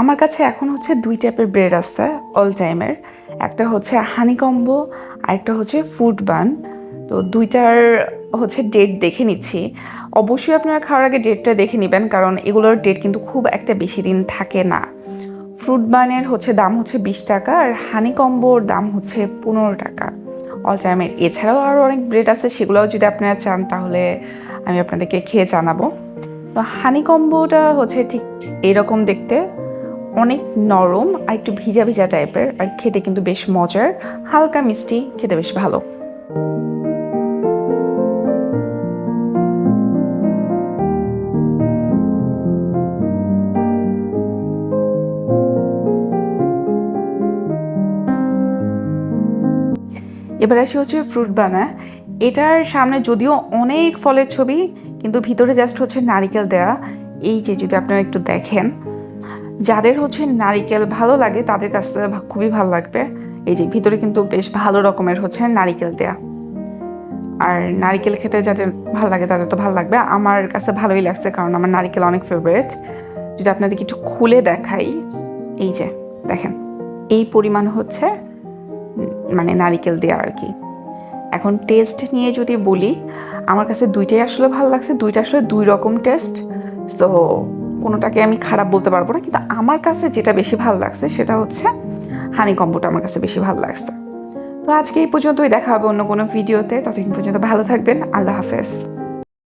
আমার কাছে এখন হচ্ছে দুই টাইপের ব্রেড আছে অল টাইমের একটা হচ্ছে হানি কম্বো আর একটা হচ্ছে ফুড বান তো দুইটার হচ্ছে ডেট দেখে নিচ্ছি। অবশ্যই আপনারা খাওয়ার আগে ডেটটা দেখে নেবেন, কারণ এগুলোর ডেট কিন্তু খুব একটা বেশি দিন থাকে না। ফ্রুট বানের হচ্ছে দাম হচ্ছে বিশ টাকা, আর হানি কম্বোর দাম হচ্ছে পনেরো টাকা। অল টাইমের এছাড়াও আরও অনেক ব্রেড আছে, সেগুলোও যদি আপনারা চান, তাহলে আমি আপনাদেরকে খেয়ে জানাব। তো হানি কম্বোটা হচ্ছে ঠিক এরকম দেখতে। অনেক নরম আর একটু ভিজা ভিজা টাইপের, আর খেতে কিন্তু বেশ মজার, হালকা মিষ্টি, খেতে বেশ ভালো। এবার আসি হচ্ছে ফ্রুট বানা এটার সামনে যদিও অনেক ফলের ছবি, কিন্তু ভিতরে জাস্ট হচ্ছে নারিকেল দেয়া। এই যে যদি আপনারা একটু দেখেন যাদের হচ্ছে নারিকেল ভালো লাগে, তাদের কাছে খুবই ভালো লাগবে। এই যে, ভিতরে কিন্তু বেশ ভালো রকমের হচ্ছে নারিকেল দেয়া। আর নারিকেল খেতে যাদের ভালো লাগে, তাদের তো ভালো লাগবে। আমার কাছে ভালোই লাগছে, কারণ আমার নারিকেল অনেক ফেভারিট যদি আপনাদের কিছু খুলে দেখাই, এই যে, দেখেন, এই পরিমাণ হচ্ছে মানে নারিকেল দেওয়া আর কি। এখন টেস্ট নিয়ে যদি বলি, আমার কাছে দুইটাই আসলে ভালো লাগছে, দুইটা আসলে দুই রকম টেস্ট সো কোনোটাকে আমি খারাপ বলতে পারব না, কিন্তু আমার কাছে যেটা বেশি ভালো লাগছে সেটা হচ্ছে হানি কম্বোটা আমার কাছে বেশি ভালো লাগছে। তো আজকে এই পর্যন্তই, দেখা হবে অন্য কোনো ভিডিওতে, ততদিন পর্যন্ত ভালো থাকবেন, আল্লাহ হাফেজ।